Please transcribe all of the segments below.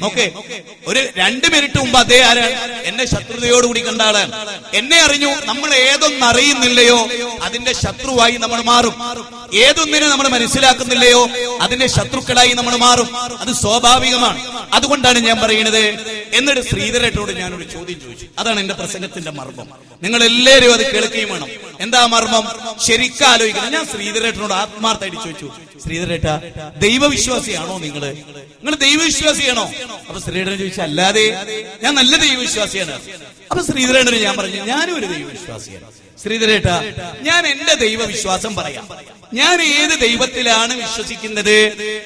നോക്കേ ഒരു രണ്ട് മിനിറ്റ് മുമ്പ് അതേ ആരാണ് എന്നെ ശത്രുതയോടുകൂടി കണ്ട എന്നെ അറിഞ്ഞു നമ്മൾ ഏതൊന്നും അറിയുന്നില്ലയോ അതിന്റെ ശത്രുവായി നമ്മൾ മാറും. ഏതൊന്നിനെ നമ്മൾ മനസ്സിലാക്കുന്നില്ലയോ അതിന്റെ ശത്രുക്കളായി നമ്മൾ മാറും. അത് സ്വാഭാവികമാണ്. അതുകൊണ്ടാണ് ഞാൻ പറയുന്നത് എന്നിട്ട് ശ്രീധരേട്ടോട് ഞാനൊരു ചോദ്യം ചോദിച്ചു. അതാണ് എന്റെ പ്രസംഗത്തിന്റെ മർമ്മം. നിങ്ങൾ എല്ലാവരും അത് കേൾക്കുകയും വേണം. എന്താ മർമ്മം? ശരിക്കും ഞാൻ ശ്രീധരേട്ടനോട് ആത്മാർത്ഥമായിട്ട് ചോദിച്ചു. ശ്രീധരേട്ട ദൈവവിശ്വാസിയാണോ നിങ്ങൾ നിങ്ങൾ ദൈവവിശ്വാസിയാണോ? അപ്പൊ ശ്രീധരൻ ചോദിച്ചു അല്ലാതെ ഞാൻ നല്ല ദൈവവിശ്വാസിയാണ്. അപ്പൊ ശ്രീധരേട്ടന് ഞാൻ പറഞ്ഞു ഞാനും ഒരു ദൈവവിശ്വാസിയാണ്. ശ്രീധരേട്ട ഞാൻ എന്റെ ദൈവവിശ്വാസം പറയാം. ഞാൻ ഏത് ദൈവത്തിലാണ് വിശ്വസിക്കുന്നത്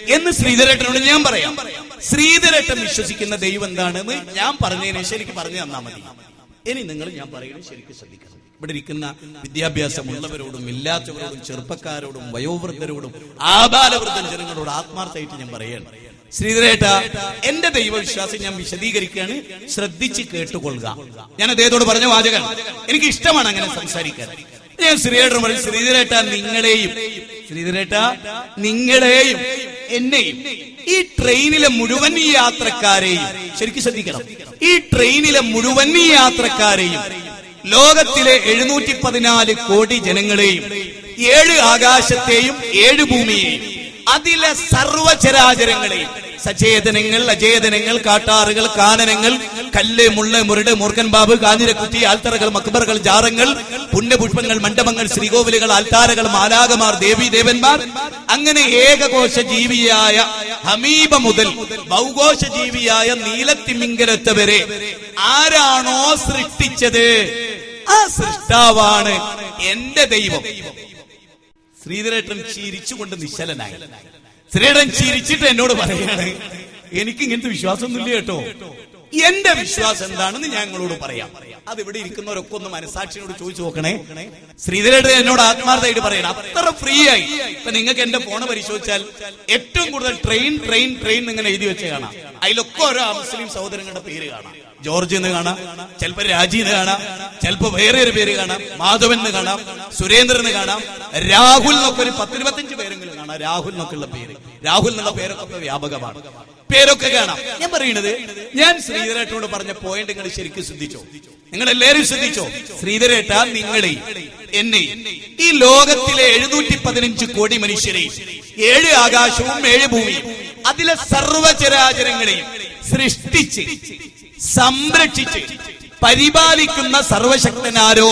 എന്ന് ശ്രീധരേട്ടനോട് ഞാൻ പറയാം. ശ്രീധരേട്ടൻ വിശ്വസിക്കുന്ന ദൈവം എന്താണെന്ന് ഞാൻ പറഞ്ഞതിന് ശേഷം എനിക്ക് പറഞ്ഞു തന്നാൽ മതി. ഇനി നിങ്ങൾ ഞാൻ പറയുന്നത് ശരിക്കും ശ്രദ്ധിക്കണം. ഇവിടെ ഇരിക്കുന്ന വിദ്യാഭ്യാസമുള്ളവരോടും ഇല്ലാത്തവരോടും ചെറുപ്പക്കാരോടും വയോവൃദ്ധരോടും ആബാലവൃദ്ധൻ ജനങ്ങളോട് ആത്മാർത്ഥമായിട്ട് ഞാൻ പറയാണ്. ശ്രീധരേട്ട എന്റെ ദൈവവിശ്വാസം ഞാൻ വിശദീകരിക്കുകയാണ്. ശ്രദ്ധിച്ച് കേട്ടുകൊള്ളുക. ഞാൻ അദ്ദേഹത്തോട് പറഞ്ഞ വാചകൻ എനിക്ക് ഇഷ്ടമാണ് അങ്ങനെ സംസാരിക്കാൻ. ഞാൻ ശ്രീധരൻ പറയും ശ്രീധരേട്ട നിങ്ങളെയും ശ്രീധരേട്ട നിങ്ങളെയും എന്നെയും ഈ ട്രെയിനിലെ മുഴുവൻ ഈ യാത്രക്കാരെയും ശരിക്കും ശ്രദ്ധിക്കണം. ഈ ട്രെയിനിലെ മുഴുവൻ ഈ യാത്രക്കാരെയും ലോകത്തിലെ എഴുന്നൂറ്റി പതിനാല് കോടി ജനങ്ങളെയും ഏഴ് ആകാശത്തെയും ഏഴ് ഭൂമിയെയും അതിലെ സർവചരാചരങ്ങളെയും സചേതനങ്ങൾ അചേതനങ്ങൾ കാട്ടാറുകൾ കാനനങ്ങൾ കല്ല് മുള്ള മുരട് മൂർഖൻ ബാബ് കാഞ്ഞിരക്കുറ്റി ആൽത്തറകൾ മക്ബറുകൾ ജാറങ്ങൾ പുണ്യപുഷ്പങ്ങൾ മണ്ഡപങ്ങൾ ശ്രീകോവിലുകൾ ആൽത്താരകൾ മാലാകമാർ ദേവി ദേവന്മാർ അങ്ങനെ ഏകകോശ ജീവിയായ ഹമീബ മുതൽ ബൗകോശ ജീവിയായ നീലത്തിമിങ്കലത്ത് വരെ ആരാണോ സൃഷ്ടിച്ചത്? ആ സൃഷ്ടാവാണ് എന്റെ ദൈവം. ശ്രീധരേട്ടൻ ചിരിച്ചുകൊണ്ട് നിശ്ചലനായി. ശ്രീധരൻ ചിരിച്ചിട്ട് എന്നോട് പറയാണ് എനിക്ക് ഇങ്ങനത്തെ വിശ്വാസമൊന്നുമില്ല കേട്ടോ. എന്റെ വിശ്വാസം എന്താണെന്ന് ഞാൻ നിങ്ങളോട് പറയാം. അത് ഇവിടെ ഇരിക്കുന്നവരൊക്കെ ഒന്ന് മനസാക്ഷിയോട് ചോദിച്ചു നോക്കണേ. ശ്രീധരേട്ടൻ എന്നോട് ആത്മാർത്ഥമായിട്ട് പറയണം. അത്ര ഫ്രീ ആയി ഇപ്പൊ നിങ്ങൾക്ക് എന്റെ ഫോണ് പരിശോധിച്ചാൽ ഏറ്റവും കൂടുതൽ ട്രെയിൻ ട്രെയിൻ ട്രെയിൻ ഇങ്ങനെ എഴുതി വെച്ച് കാണാം. അതിലൊക്കെ ഓരോ മുസ്ലിം സഹോദരങ്ങളുടെ പേര് കാണാം. ജോർജ് എന്ന് കാണാം ചിലപ്പോ രാജി എന്ന് കാണാം ചിലപ്പോ വേറെ ഒരു പേര് കാണാം മാധവൻ എന്ന് കാണാം സുരേന്ദ്രൻ എന്ന് കാണാം രാഹുൽ എന്നൊക്കെ ഒരു പത്തിരുപത്തഞ്ച് പേരെങ്കിലും കാണാം. രാഹുൽ എന്നൊക്കെയുള്ള പേര്. രാഹുൽ എന്നുള്ള പേരൊക്കെ വ്യാപകമാണ്. പേരൊക്കെ കാണാം. ഞാൻ പറയുന്നത് ഞാൻ ശ്രീധരേട്ടനോട് പറഞ്ഞ പോയിന്റ് നിങ്ങൾ ശരിക്കും ശ്രദ്ധിച്ചോ? നിങ്ങൾ എല്ലാവരും ശ്രദ്ധിച്ചോ? ശ്രീധരേട്ട നിങ്ങളെ എന്നെ ഈ ലോകത്തിലെ എഴുന്നൂറ്റി പതിനഞ്ച് കോടി മനുഷ്യരെ ഏഴ് ആകാശവും ഏഴ് ഭൂമിയും അതിലെ സർവചരാചരങ്ങളെയും സൃഷ്ടിച്ച് സംരക്ഷിച്ച് പരിപാലിക്കുന്ന സർവശക്തനാരോ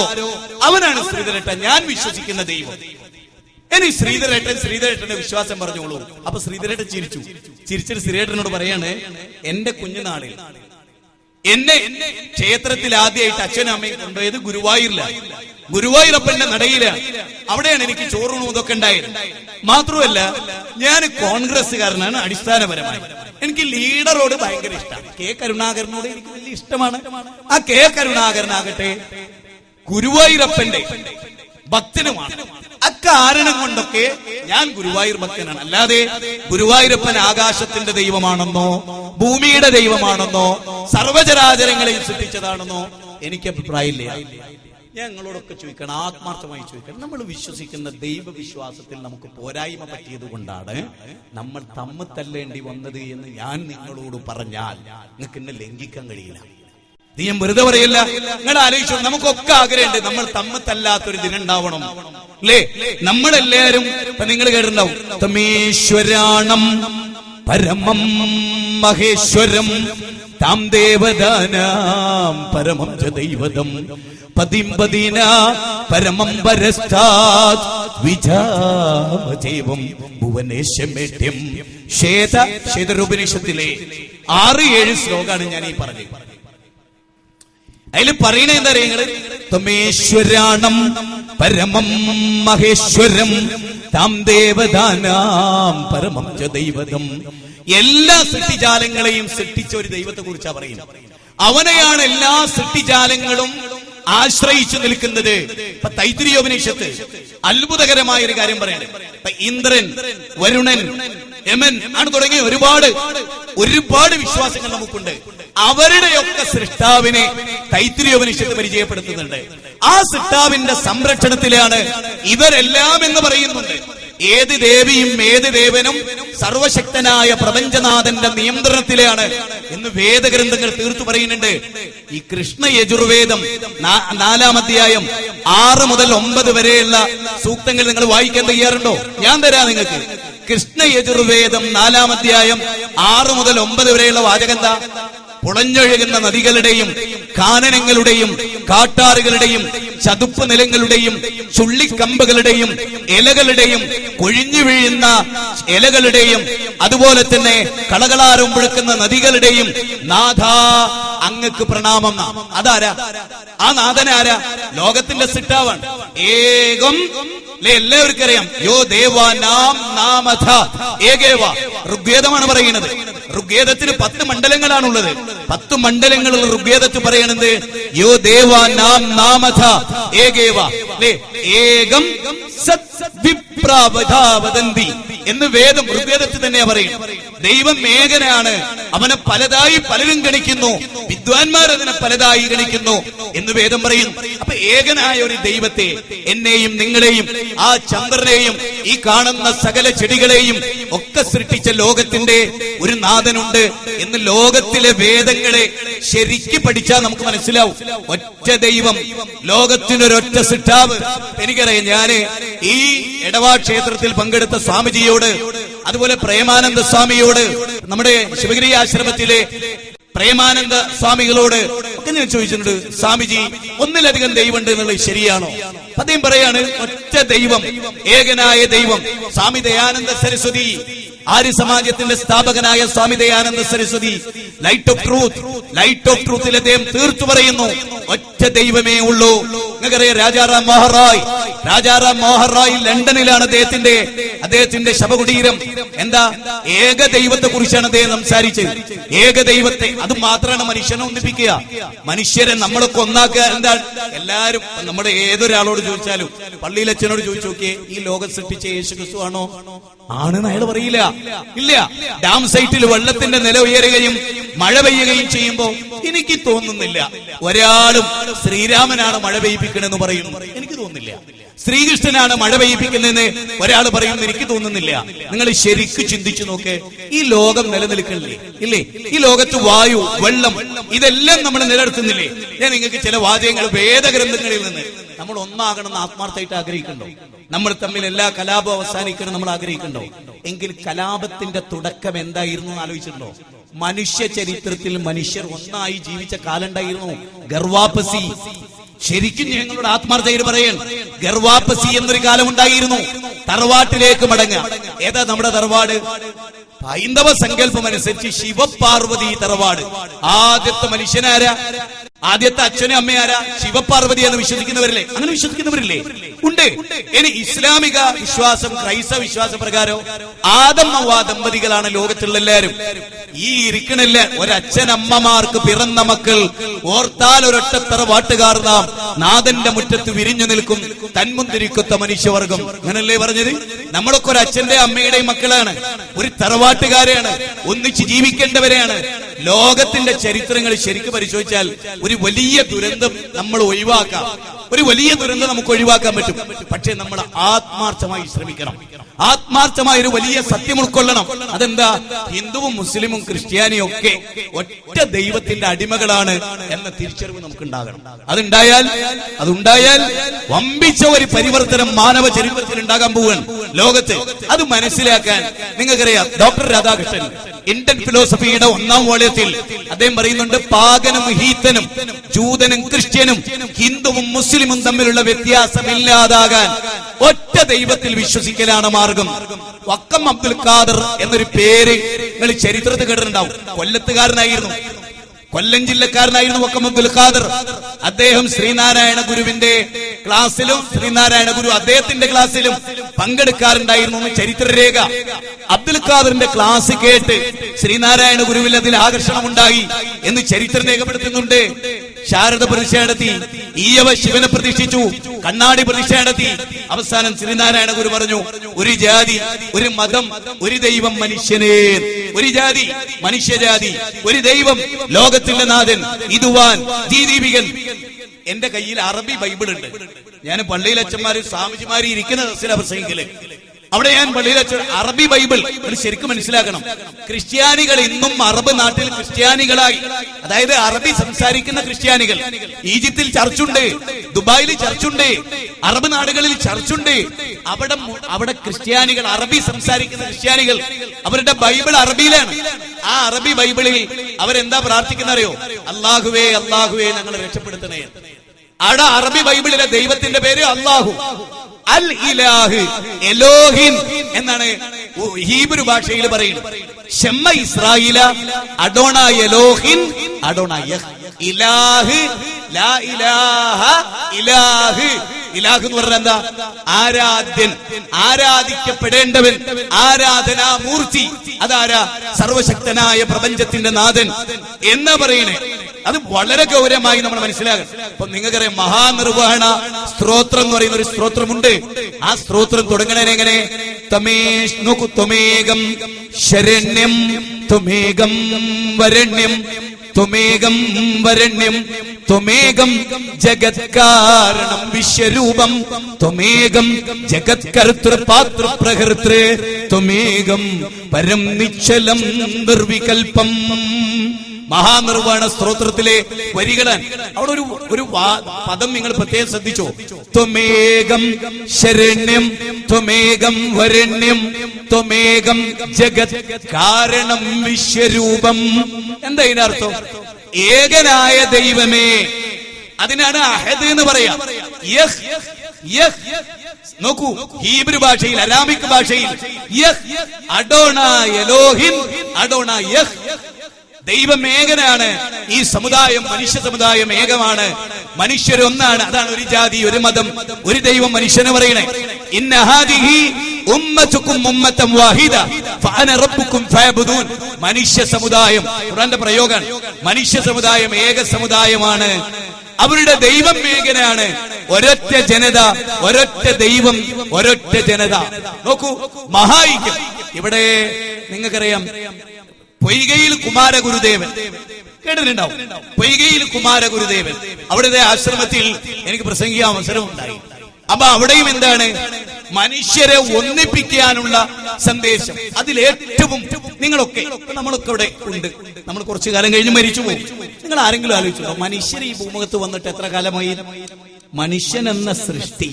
അവനാണ് ശ്രീധരേട്ടൻ. ഞാൻ വിശ്വസിക്കുന്ന ദൈവം. ഇനി ശ്രീധരേട്ടൻ ശ്രീധരേട്ടന്റെ വിശ്വാസം പറഞ്ഞോളൂ. അപ്പൊ ശ്രീധരേട്ടൻ ചിരിച്ചു. ചിരിച്ചിട്ട് ശ്രീധരേട്ടനോട് പറയാണ് എന്റെ കുഞ്ഞുനാളിൽ എന്നെ ക്ഷേത്രത്തിൽ ആദ്യമായിട്ട് അച്ഛനും അമ്മയും കൊണ്ടുപോയത് ഗുരുവായൂരിലാണ്. ഗുരുവായൂരപ്പന്റെ നടയിലാണ്. അവിടെയാണ് എനിക്ക് ചോറൂണും ഇതൊക്കെ ഉണ്ടായത്. മാത്രമല്ല ഞാൻ കോൺഗ്രസ്സുകാരനാണ് അടിസ്ഥാനപരമായി. എനിക്ക് ലീഡറോട് ഭയങ്കര ഇഷ്ടമാണ്. കെ കരുണാകരനോട് എനിക്ക് വലിയ ഇഷ്ടമാണ്. ആ കെ കരുണാകരനാകട്ടെ ഗുരുവായൂരപ്പന്റെ ഭക്തനുമാണ്. അക്കാരണം കൊണ്ടൊക്കെ ഞാൻ ഗുരുവായൂർ ഭക്തനാണ്. അല്ലാതെ ഗുരുവായൂരപ്പൻ ആകാശത്തിന്റെ ദൈവമാണെന്നോ ഭൂമിയുടെ ദൈവമാണെന്നോ സർവചരാചരങ്ങളെ സൃഷ്ടിച്ചതാണെന്നോ എനിക്ക് അഭിപ്രായമില്ല. ഞാൻ നിങ്ങളോടൊക്കെ ചോദിക്കണം ആത്മാർത്ഥമായി ചോദിക്കണം. നമ്മൾ വിശ്വസിക്കുന്ന ദൈവവിശ്വാസത്തിൽ നമുക്ക് പോരായ്മ പറ്റിയത് കൊണ്ടാണ് നമ്മൾ തമ്മിൽ തല്ലേണ്ടി വന്നത് എന്ന് ഞാൻ നിങ്ങളോട് പറഞ്ഞാൽ നിങ്ങൾക്ക് എന്നെ ലംഘിക്കാൻ കഴിയില്ല. നീ ഞാൻ വെറുതെ പറയില്ല. നിങ്ങൾ ആലോചിച്ചു നമുക്കൊക്കെ ആഗ്രഹമുണ്ട്. നമ്മൾ തമ്മിൽ തല്ലാത്തൊരു ദിനം ഉണ്ടാവണം. അല്ലേ? നമ്മളെല്ലാരും നിങ്ങൾ കേട്ടിട്ടുണ്ടാവും. തമേശ്വരാണം പരമം മഹേശ്വരം താം ദേവദാനാം പരമം ച ദൈവതം പതിം പതിന പരമം പരസ്താത് വിജാമജൈവം ഭുവനേശ്വമേഠ്യം ശ്വേത ശ്വേതരൂപനിഷത്തിലെ ആറ് ഏഴ് ശ്ലോകാണ് ഞാൻ ഈ പറഞ്ഞത്. അതിൽ പറയണ എന്താ അറിയങ്ങൾ തമേശ്വരാണം പരമം മഹേശ്വരം താം ദേവദാനാം പരമം ച ദൈവതം. എല്ലാ സൃഷ്ടിജാലങ്ങളെയും സൃഷ്ടിച്ച ഒരു ദൈവത്തെ കുറിച്ചാ പറയുന്നത്. അവനെയാണ് എല്ലാ സൃഷ്ടിജാലങ്ങളും ആശ്രയിച്ചു നിൽക്കുന്നത്. ഇപ്പൊ തൈത്തിരിയോപനിഷത്ത് അത്ഭുതകരമായ ഒരു കാര്യം പറയണേ ഇന്ദ്രൻ വരുണൻ യമൻ ആണ് തുടങ്ങിയ ഒരുപാട് ഒരുപാട് വിശ്വാസങ്ങൾ നമുക്കുണ്ട്. അവരുടെയൊക്കെ സൃഷ്ടാവിനെ തൈത്രിയോപനിഷത്ത് പരിചയപ്പെടുത്തുന്നുണ്ട്. ആ സൃഷ്ടാവിന്റെ സംരക്ഷണത്തിലാണ് ഇവരെല്ലാം എന്ന് പറയുന്നുണ്ട്. ഏത് ദേവിയും ഏത് ദേവനും സർവശക്തനായ പ്രപഞ്ചനാഥന്റെ നിയന്ത്രണത്തിലാണ് എന്ന് വേദഗ്രന്ഥങ്ങൾ തീർത്തു പറയുന്നുണ്ട്. ഈ കൃഷ്ണ യജുർവേദം നാലാം അധ്യായം ആറ് മുതൽ ഒമ്പത് വരെയുള്ള സൂക്തങ്ങൾ നിങ്ങൾ വായിക്കാൻ തയ്യാറുണ്ടോ? ഞാൻ തരാം നിങ്ങൾക്ക്. കൃഷ്ണ യജുർവേദം നാലാം അധ്യായം ആറ് മുതൽ ഒമ്പത് വരെയുള്ള വാചകം എന്താ പുളഞ്ഞൊഴുകുന്ന നദികളുടെയും കാനനങ്ങളുടെയും കാട്ടാറുകളുടെയും ചതുപ്പ് നിലങ്ങളുടെയും ചുള്ളിക്കമ്പുകളുടെയും ഇലകളുടെയും കൊഴിഞ്ഞു വീഴുന്ന ഇലകളുടെയും അതുപോലെ തന്നെ കളകളാരം പുഴുക്കുന്ന നദികളുടെയും നാഥ അങ്ങക്ക് പ്രണാമം. അതാരാ? ആ നാഥനാരാ ലോകത്തിന്റെ സിട്ടാവാണ് ഏകം എല്ലാവർക്കും അറിയാം യോ ദേവ നാം നാമഥ. ഏകേവ ഋഗ്വേദമാണ് പറയുന്നത്. ഋഗ്വേദത്തിന് പത്ത് മണ്ഡലങ്ങളാണുള്ളത്. പത്ത് മണ്ഡലങ്ങളിൽ ഋഗ്വേദത്ത് പറയണത് യോ ദേവ നാം നാമഥ ഏകേവ. ഏകം സത് വിപ്രാവധാവദന്തി എന്ന് വേദം ഋഗ്വേദത്തിൽ തന്നെയാ പറയും. ദൈവം ഏകനാണ്. അവനെ പലതായി പലരും ഗണിക്കുന്നു. വിദ്വാൻമാർ അതിനെ പലതായി ഗണിക്കുന്നു എന്ന് വേദം പറയുന്നു അപ്പൊ ഏകനായ ഒരു ദൈവത്തെ എന്നെയും നിങ്ങളെയും ആ ചന്ദ്രനെയും ഈ കാണുന്ന സകല ചെടികളെയും ഒക്കെ സൃഷ്ടിച്ച ലോകത്തിന്റെ ഒരു നാഥനുണ്ട് എന്ന് ലോകത്തിലെ വേദങ്ങളെ ശരിക്ക് പഠിച്ചാൽ നമുക്ക് മനസ്സിലാവും. ഒറ്റ ദൈവം. ലോകത്തിനൊരൊറ്റ സിട്ടാവ്. എനിക്കറിയാം ഞാൻ ഈ എടവാ ക്ഷേത്രത്തിൽ പങ്കെടുത്ത സ്വാമിജിയോട് അതുപോലെ പ്രേമാനന്ദ സ്വാമിയോട് നമ്മുടെ ശിവഗിരി ആശ്രമത്തിലെ പ്രേമാനന്ദ സ്വാമികളോട് ഒക്കെ ഞാൻ ചോദിച്ചിട്ടുണ്ട് സ്വാമിജി ഒന്നിലധികം ദൈവമുണ്ട് എന്നുള്ളത് ശരിയാണോ? അദ്ദേഹം പറയാണ് ഒറ്റ ദൈവം ഏകനായ ദൈവം സ്വാമി ദയാനന്ദ സരസ്വതി. ആര്യ സമാജത്തിന്റെ സ്ഥാപകനായ Swami Dayananda Saraswati light of truth light of ട്രൂത്തിൽ അദ്ദേഹം തീർത്തു പറയുന്നു. ഒറ്റ ദൈവമേ ഉള്ളൂ. നിങ്ങൾക്കറിയാം രാജാറാം മോഹൻ റോയ് രാജാറാം മോഹൻ റോയ് ലണ്ടനിലാണ് അദ്ദേഹത്തിന്റെ അദ്ദേഹത്തിന്റെ ശവകുടീരം. എന്താ? ഏക ദൈവത്തെ കുറിച്ചാണ് അദ്ദേഹം സംസാരിച്ചത്. ഏക ദൈവത്തെ അത് മാത്രമാണ് മനുഷ്യനെ ഒന്നിപ്പിക്കുക. മനുഷ്യരെ നമ്മളൊക്കെ ഒന്നാക്കുക എന്താ? എല്ലാരും നമ്മുടെ ഏതൊരാളോട് ചോദിച്ചാലും പള്ളിയിലച്ഛനോട് ചോദിച്ചു നോക്കിയേ ഈ ലോകം സൃഷ്ടിച്ച യേശു ക്രിസ്തു ആണോ? ആണെന്ന് അയാൾ പറയില്ല. ഇല്ല. ഡാം സൈറ്റിൽ വെള്ളത്തിന്റെ നില ഉയരുകയും മഴ പെയ്യുകയും ചെയ്യുമ്പോ എനിക്ക് തോന്നുന്നില്ല. ഒരാളും ശ്രീരാമനാണ് മഴ പെയ്യിപ്പിക്കണെന്ന് പറയുന്നു. എനിക്ക് തോന്നുന്നില്ല. ശ്രീകൃഷ്ണനാണ് മഴ പെയ്യിപ്പിക്കുന്നതെന്ന് ഒരാൾ പറയുന്നു. എനിക്ക് തോന്നുന്നില്ല. നിങ്ങൾ ശരിക്ക് ചിന്തിച്ചു നോക്ക്. ഈ ലോകം നിലനിൽക്കണില്ലേ? ഇല്ലേ? ഈ ലോകത്ത് വായു വെള്ളം ഇതെല്ലാം നമ്മൾ നിലനിർത്തുന്നില്ലേ? ഞാൻ നിങ്ങൾക്ക് ചില വാചകങ്ങൾ വേദഗ്രന്ഥങ്ങളിൽ നിന്ന് നമ്മൾ ഒന്നാകണം എന്ന് ആത്മാർത്ഥമായിട്ട് ആഗ്രഹിക്കണ്ടോ നമ്മൾ തമ്മിൽ എല്ലാ കലാപവും അവസാനിക്കണം നമ്മൾ ആഗ്രഹിക്കണ്ടോ എങ്കിൽ കലാപത്തിന്റെ തുടക്കം എന്തായിരുന്നു എന്ന് ആലോചിച്ചിട്ടുണ്ടോ? മനുഷ്യ ചരിത്രത്തിൽ മനുഷ്യർ ഒന്നായി ജീവിച്ച കാലുണ്ടായിരുന്നു ഗർവാപസി. ശരിക്കും ഞങ്ങളുടെ ആത്മാർത്ഥയിൽ പറയാൻ ഗർവാപ്പസി എന്നൊരു കാലം ഉണ്ടായിരുന്നു. തറവാട്ടിലേക്ക് മടങ്ങുക. ഏതാ നമ്മുടെ തറവാട്? ഹൈന്ദവ സങ്കല്പം അനുസരിച്ച് ശിവപാർവതി തറവാട്. ആദ്യത്തെ മനുഷ്യനാരാ? ആദ്യത്തെ അച്ഛനും അമ്മയാരാ? ശിവപാർവതി എന്ന് വിശ്വസിക്കുന്നവരില്ലേ? അങ്ങനെ വിശ്വസിക്കുന്നവരില്ലേ? ഉണ്ട്. ഇനി ഇസ്ലാമിക വിശ്വാസം ക്രൈസ്തവ വിശ്വാസ പ്രകാരം ആദം ദമ്പതികളാണ് ലോകത്തുള്ള എല്ലാവരും. ഈ ഇരിക്കണില്ല. ഒരച്ഛനമ്മമാർക്ക് പിറന്ന മക്കൾ ഓർത്താൽ ഒരൊറ്റത്തറ വാട്ടുകാർ നാം. നാഥന്റെ മുറ്റത്ത് വിരിഞ്ഞു നിൽക്കും. തന്മുന്തിരിക്കൊത്ത മനുഷ്യവർഗം. അങ്ങനല്ലേ പറഞ്ഞത്? നമ്മളൊക്കെ ഒരു അച്ഛന്റെ അമ്മയുടെയും മക്കളാണ്. ഒരു തറവാട്ടുകാരെയാണ്. ഒന്നിച്ച് ജീവിക്കേണ്ടവരെയാണ്. ലോകത്തിന്റെ ചരിത്രങ്ങൾ ശരിക്കും പരിശോധിച്ചാൽ ഒരു വലിയ ദുരന്തം നമ്മൾ ഒഴിവാക്കാം. ഒരു വലിയ ദുരന്തം നമുക്ക് ഒഴിവാക്കാൻ പറ്റും. പക്ഷേ നമ്മൾ ആത്മാർത്ഥമായി ശ്രമിക്കണം. ആത്മാർത്ഥമായ ഒരു വലിയ സത്യം ഉൾക്കൊള്ളണം. അതെന്താ? ഹിന്ദുവും മുസ്ലിമും ക്രിസ്ത്യാനിയും ഒക്കെ ഒറ്റ ദൈവത്തിന്റെ അടിമകളാണ് എന്ന തിരിച്ചറിവ് നമുക്ക് ഉണ്ടാകണം അതുണ്ടായാൽ അതുണ്ടായാൽ വമ്പിച്ച ഒരു പരിവർത്തനം മാനവ ചരിത്രത്തിൽ ഉണ്ടാകാൻ പോവുകയാണ് ലോകത്തെ. അത് മനസ്സിലാക്കാൻ നിങ്ങൾക്കറിയാം ഡോക്ടർ രാധാകൃഷ്ണൻ ഇന്ത്യൻ ഫിലോസഫിയുടെ ഒന്നാം വോളയത്തിൽ അദ്ദേഹം പറയുന്നുണ്ട് പാകനും ഹീത്തനും ജൂതനും ക്രിസ്ത്യനും ഹിന്ദുവും മുസ്ലിമും തമ്മിലുള്ള വ്യത്യാസമില്ലാതാകാൻ ഒറ്റ ദൈവത്തിൽ വിശ്വസിക്കലാണ് മാർഗം. വക്കം അബ്ദുൽ ഖാദർ എന്നൊരു പേര് നിങ്ങൾ ചരിത്രത്തിൽ കേട്ടിട്ടുണ്ടാവും. കൊല്ലത്തുകാരനായിരുന്നു. കൊല്ലം ജില്ലക്കാരനായിരുന്നു വക്കം അബ്ദുൽ ഖാദർ. അദ്ദേഹം ശ്രീനാരായണ ഗുരുവിന്റെ ക്ലാസ്സിലും ശ്രീനാരായണ ഗുരു അദ്ദേഹത്തിന്റെ ക്ലാസ്സിലും പങ്കെടുക്കാറുണ്ടായിരുന്നു ചരിത്രരേഖ. അബ്ദുൽ ഖാദറിന്റെ ക്ലാസ് കേട്ട് ശ്രീനാരായണ ഗുരുവിൽ അതിൽ ആകർഷണമുണ്ടായി എന്ന് ചരിത്രം രേഖപ്പെടുത്തുന്നുണ്ട് ശാരദ പ്രതിഷേധത്തിൽ ഈയവ ശിവനെ പ്രതിഷ്ഠിച്ചു കണ്ണാടി പ്രതിഷേധത്തിൽ അവസാനം ശ്രീനാരായണ ഗുരു പറഞ്ഞു ഒരു ജാതി ഒരു മതം ഒരു ദൈവം മനുഷ്യനെ. ഒരു ജാതി മനുഷ്യജാതി ഒരു ദൈവം ലോകത്തിന്റെ നാഥൻ ഇതുവാൻ ദീദീപികൻ. എന്റെ കയ്യിൽ അറബി ബൈബിൾ ഉണ്ട് ഞാൻ പള്ളിയിൽ അച്ഛന്മാര് സ്വാമിജിമാര് ഇരിക്കുന്ന ദിവസത്തിലെ അവിടെ ഞാൻ പള്ളിയിൽ വെച്ച അറബി ബൈബിൾ. നിങ്ങൾ ശരിക്കും മനസ്സിലാക്കണം. ക്രിസ്ത്യാനികൾ ഇന്നും അറബ് നാട്ടിൽ ക്രിസ്ത്യാനികളായി. അതായത് അറബി സംസാരിക്കുന്ന ക്രിസ്ത്യാനികൾ. ഈജിപ്തിൽ ചർച്ചുണ്ട് ദുബായിൽ ചർച്ചുണ്ട് അറബ് നാടുകളിൽ ചർച്ചുണ്ട്. അവിടെ അവിടെ ക്രിസ്ത്യാനികൾ അറബി സംസാരിക്കുന്ന ക്രിസ്ത്യാനികൾ അവരുടെ ബൈബിൾ അറബിയിലാണ്. ആ അറബി ബൈബിളിൽ അവരെന്താ പ്രാർത്ഥിക്കുന്ന അറിയോ? അള്ളാഹുവേ അള്ളാഹുവേ ഞങ്ങളെ രക്ഷപ്പെടുത്തണേ. അവിടെ അറബി ബൈബിളിലെ ദൈവത്തിന്റെ പേര് അള്ളാഹു അൽ ഇലാഹ് എലോഹിൻ എന്നാണ് ഹീബ്രു ഭാഷയിൽ പറയുന്നത്. ഷെമ്മ ഇസ്രായില അഡോണ എലോഹിൻ അഡോണ ഇലാഹ് ലാ ഇലാഹ ഇലാഹ്. ഇലാഹ് എന്ന് പറഞ്ഞാൽ എന്താ? ആരാധ്യൻ ആരാധിക്കപ്പെടേണ്ടവൻ ആരാധനാ മൂർത്തി. അതാരാ? സർവശക്തനായ പ്രപഞ്ചത്തിന്റെ നാഥൻ. എന്ന് പറയണേ? അത് വളരെ ഗൗരവമായി നമ്മൾ മനസ്സിലാകണം. അപ്പൊ നിങ്ങൾക്കറിയാം മഹാനിർവഹണ സ്ത്രോത്രം എന്ന് പറയുന്ന ഒരു സ്ത്രോത്രമുണ്ട് ആ സ്ത്രോത്രം തുടങ്ങണേ എങ്ങനെ? തമേഷ് ശരണ്യം ത്വമേകം വരണ്യം ത്വമേകം വരണ്യം ത്വമേകം ജഗത് കാരണം വിശ്വരൂപം. ത്വമേകം ജഗത് കർത്തൃ പാത്ര പ്രകൃതൃ ത്വമേകം പരം നിശ്ചലം നിർവികൽപ്പം. മഹാനിർവാണ സ്ത്രോത്രത്തിലെ വരികളാണ് അവിടെ ഒരു ഒരു പദം നിങ്ങൾ പ്രത്യേകം ശ്രദ്ധിച്ചോ? ത്വമേകം ശരണ്യം ത്വമേകം വരണ്യം ത്വമേകം ജഗത് കാരണം വിശ്വരൂപം. എന്താ ഇതിന്റെ അർത്ഥം? ഏകനായ ദൈവമേ. അതിനാണ് അഹദ് എന്ന് പറയാം. നോക്കൂ ഹീബ്രു ഭാഷയിൽ അരാമിക് ഭാഷയിൽ. യഹ് അഡോണ എലോഹിൻ അഡോണ ദൈവം ഏകനാണ്. ഈ സമുദായം മനുഷ്യ സമുദായം ഏകമാണ്. മനുഷ്യരൊന്നാണ്. അതാണ് ഒരു ജാതി ഒരു മതം. ഒരു ദൈവം മനുഷ്യനെ പറയണേ. ഇന്ന മനുഷ്യ സമുദായം. ഖുറാന്റെ പ്രയോഗമാണ് മനുഷ്യ സമുദായം ഏക സമുദായമാണ്. അവരുടെ ദൈവം ഏകനാണ്. ഒരൊറ്റ ജനത ഒരൊറ്റ ദൈവം ഒരൊറ്റ ജനത. നോക്കൂ മഹായിക്യം ഇവിടെ നിങ്ങൾക്കറിയാം പൊയ്കയിൽ കുമാരഗുരുദേവൻ കേട്ടിട്ടുണ്ടാവും? പൊയ്കയിൽ കുമാരഗുരുദേവൻ അവിടുത്തെ ആശ്രമത്തിൽ എനിക്ക് പ്രസംഗിക്കാൻ അവസരം ഉണ്ടായി അപ്പൊ അവിടെയും എന്താണ്? മനുഷ്യരെ ഒന്നിപ്പിക്കാനുള്ള സന്ദേശം. അതിലേറ്റവും നിങ്ങളൊക്കെ നമ്മളൊക്കെ ഇവിടെ ഉണ്ട്. നമ്മൾ കുറച്ചു കാലം കഴിഞ്ഞ് മരിച്ചു പോകും നിങ്ങൾ ആരെങ്കിലും ആലോചിച്ചോ? മനുഷ്യർ ഈ ഭൂമുഖത്ത് വന്നിട്ട് എത്ര കാലമായി? മനുഷ്യൻ എന്ന സൃഷ്ടി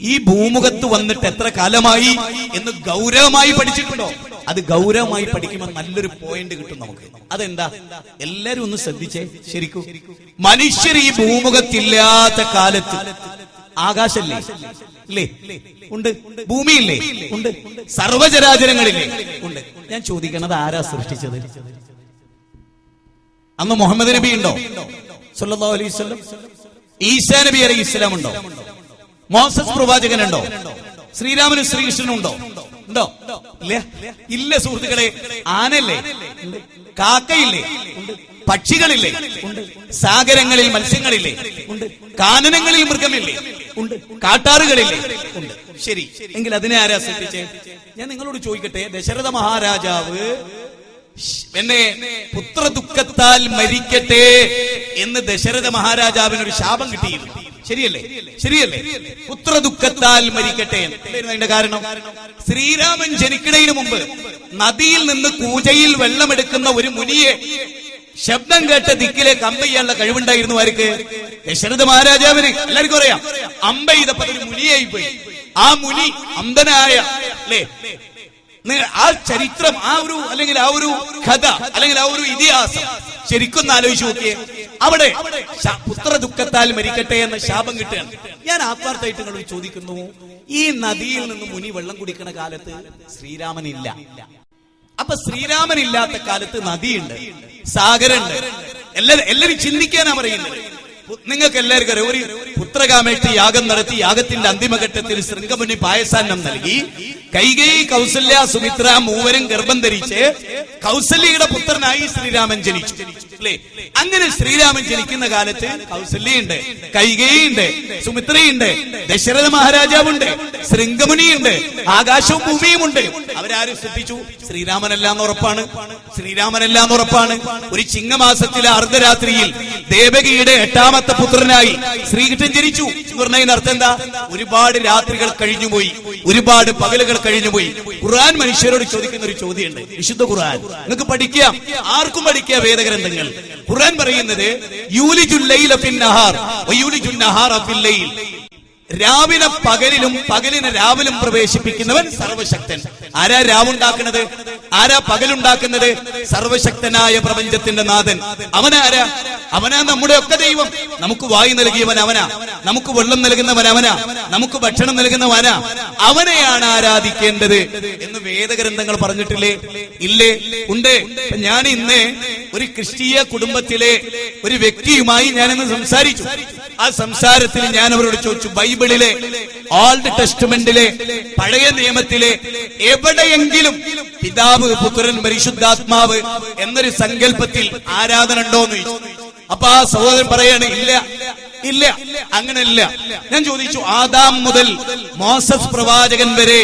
ഈ ഭൂമുഖത്ത് വന്നിട്ട് എത്ര കാലമായി എന്ന് ഗൗരവമായി പഠിച്ചിട്ടുണ്ടോ? അത് ഗൗരവമായി പഠിക്കുമ്പോൾ നല്ലൊരു പോയിന്റ് കിട്ടും നമുക്ക്. അതെന്താ? എല്ലാരും ഒന്ന് ശ്രദ്ധിച്ചേ. ശരിക്കും. മനുഷ്യർ ഈ ഭൂമുഖത്തില്ലാത്ത കാലത്ത് ആകാശല്ലേ? ഇല്ലേ? ഉണ്ട്. ഭൂമിയില്ലേ? ഉണ്ട്. സർവചരാചരങ്ങളില്ലേ ഉണ്ട്. ഞാൻ ചോദിക്കണത് ആരാ സൃഷ്ടിച്ചത്? അന്ന് മുഹമ്മദ് നബി ഉണ്ടോ? സല്ലല്ലാഹു അലൈഹി വസല്ലം. ഈസാ നബി അലൈഹി ഇസ്ലാം ഉണ്ടോ? മോസസ് പ്രവാചകൻ ഉണ്ടോ? ശ്രീരാമനും ശ്രീകൃഷ്ണനും ഉണ്ടോ? ഉണ്ടോ? ഇല്ല? ഇല്ല സുഹൃത്തുക്കളെ. ആനല്ലേ. കാക്കയില്ലേ. പക്ഷികളില്ലേ? സാഗരങ്ങളിൽ മത്സ്യങ്ങളില്ലേ? കാനനങ്ങളിൽ മൃഗമില്ലേ? ഉണ്ട്. കാട്ടാറുകളില്ലേ? ഉണ്ട്. ശരി. എങ്കിൽ അതിനെ ആരാ സൃഷ്ടിച്ചേ? ഞാൻ നിങ്ങളോട് ചോദിക്കട്ടെ ദശരഥ മഹാരാജാവ് എന്നെ പുത്രദുഃഖത്താൽ മരിക്കട്ടെ എന്ന് ദശരഥ മഹാരാജാവിന് ഒരു ശാപം കിട്ടിയിരുന്നു. ശരിയല്ലേ? ശരിയല്ലേ? പുത്ര ദുഃഖത്താൽ മരിക്കട്ടെ അതിന്റെ കാരണം? ശ്രീരാമൻ ജനിക്കുന്നതിന് മുമ്പ് നദിയിൽ നിന്ന് കൂജയിൽ വെള്ളമെടുക്കുന്ന ഒരു മുനിയെ ശബ്ദം കേട്ട ദിക്കിലെ അമ്പ ചെയ്യാനുള്ള കഴിവുണ്ടായിരുന്നു ആർക്ക്? ദശരഥ മഹാരാജാവിന്. എല്ലാവർക്കും അറിയാം. അമ്പ ചെയ്തപ്പോ ഒരു മുനിയായി പോയി ആ മുനി അമ്പനായ അല്ലേ? ആ ചരിത്രം ആ ഒരു അല്ലെങ്കിൽ ആ ഒരു കഥ അല്ലെങ്കിൽ ആ ഒരു ഇതിഹാസം ശരിക്കും ആലോചിച്ചു നോക്കിയേ. അവിടെ പുത്ര ദുഃഖത്താൽ മരിക്കട്ടെ എന്ന ശാപം കിട്ടുകയാണ്. ഞാൻ ആത്മാർത്ഥമായിട്ട് നിങ്ങളോട് ചോദിക്കുന്നു ഈ നദിയിൽ നിന്ന് മുനി വെള്ളം കുടിക്കുന്ന കാലത്ത് ശ്രീരാമനില്ല. അപ്പൊ ശ്രീരാമൻ ഇല്ലാത്ത കാലത്ത് നദിയുണ്ട് സാഗരുണ്ട് എല്ലാവരും എല്ലാവരും ചിന്തിക്കാനാ പറയുന്നത്. നിങ്ങൾക്ക് എല്ലാവർക്കും അറിയാം ഒരു പുത്രകാമേഷ്ടി യാഗം നടത്തി യാഗത്തിന്റെ അന്തിമഘട്ടത്തിൽ ശൃംഗമുനി പായസാന്നം നൽകി. കൈകൈ കൗസല്യ സുമിത്ര മൂവരും ഗർഭം ധരിച്ച് കൗസല്യയുടെ പുത്രനായി ശ്രീരാമൻ ജനിച്ചു. അല്ലേ? അങ്ങനെ ശ്രീരാമൻ ജനിക്കുന്ന കാലത്ത് കൗസല്യുണ്ട് കൈകയുണ്ട് സുമിത്രയുണ്ട് ദശരഥ മഹാരാജാവുണ്ട് ശൃംഗമുനിയുണ്ട് ആകാശവും ഭൂമിയും ഉണ്ട്. അവരാരും ശ്രദ്ധിച്ചു ശ്രീരാമനല്ല ഉറപ്പാണ് ശ്രീരാമനല്ല എന്ന് ഉറപ്പാണ്. ഒരു ചിങ്ങമാസത്തിലെ അർദ്ധരാത്രിയിൽ ദേവകിയുടെ എട്ടാമത്തെ പുത്രനായി ശ്രീകൃഷ്ണൻ ജനിച്ചു. എന്ന് പറഞ്ഞതിന് അർത്ഥം എന്താ ഒരുപാട് രാത്രികൾ കഴിഞ്ഞുപോയി. ഒരുപാട് പകലുകൾ കഴിഞ്ഞുപോയി. ഖുർആൻ മനുഷ്യരോട് ചോദിക്കുന്ന ഒരു ചോദ്യമുണ്ട്. വിശുദ്ധ ഖുർആൻ. നിങ്ങൾക്ക് പഠിക്കാം. ആർക്കും പഠിക്കുക വേദഗ്രന്ഥങ്ങൾ. ഖുർആൻ പറയുന്നത് യൂലിജുൽ ലൈല ഫിൻ നഹാർ. ഫിൽ ലൈൽ. രാവിലെ പകലിലും പകലിനെ രാവിലും പ്രവേശിപ്പിക്കുന്നവൻ സർവശക്തൻ. ആരാ രാവുണ്ടാക്കുന്നത്? ആരാ പകലുണ്ടാക്കുന്നത്? സർവശക്തനായ പ്രപഞ്ചത്തിന്റെ നാഥൻ. അവനാരാ അവനാ നമ്മുടെ ഒക്കെ ദൈവം. നമുക്ക് വായു നൽകിയവൻ അവനാ. നമുക്ക് വെള്ളം നൽകുന്നവൻ അവനാ. നമുക്ക് ഭക്ഷണം നൽകുന്നവനാ. അവനെയാണ് ആരാധിക്കേണ്ടത് എന്ന് വേദഗ്രന്ഥങ്ങൾ പറഞ്ഞിട്ടില്ലേ? ഇല്ലേ? ഉണ്ട്. ഞാൻ ഇന്ന് ഒരു ക്രിസ്തീയ കുടുംബത്തിലെ ഒരു വ്യക്തിയുമായി ഞാനിന്ന് സംസാരിച്ചു. ആ സംസാരത്തിൽ ഞാൻ അവരോട് ചോദിച്ചു ബൈബിളിലെ ഓൾഡ് ടെസ്റ്റ്മെന്റിലെ പഴയ നിയമത്തിലെ എവിടെയെങ്കിലും പിതാവ് പുത്രൻ പരിശുദ്ധാത്മാവ് എന്നൊരു സങ്കല്പത്തിൽ ആരാധന ഉണ്ടോ എന്ന് ചോദിച്ചു. അപ്പൊ ആ സഹോദരൻ പറയാണ് ഇല്ല ഇല്ല അങ്ങനെയല്ല ഞാൻ ചോദിച്ചു ആദാം മുതൽ മോസസ് പ്രവാചകൻ വരെ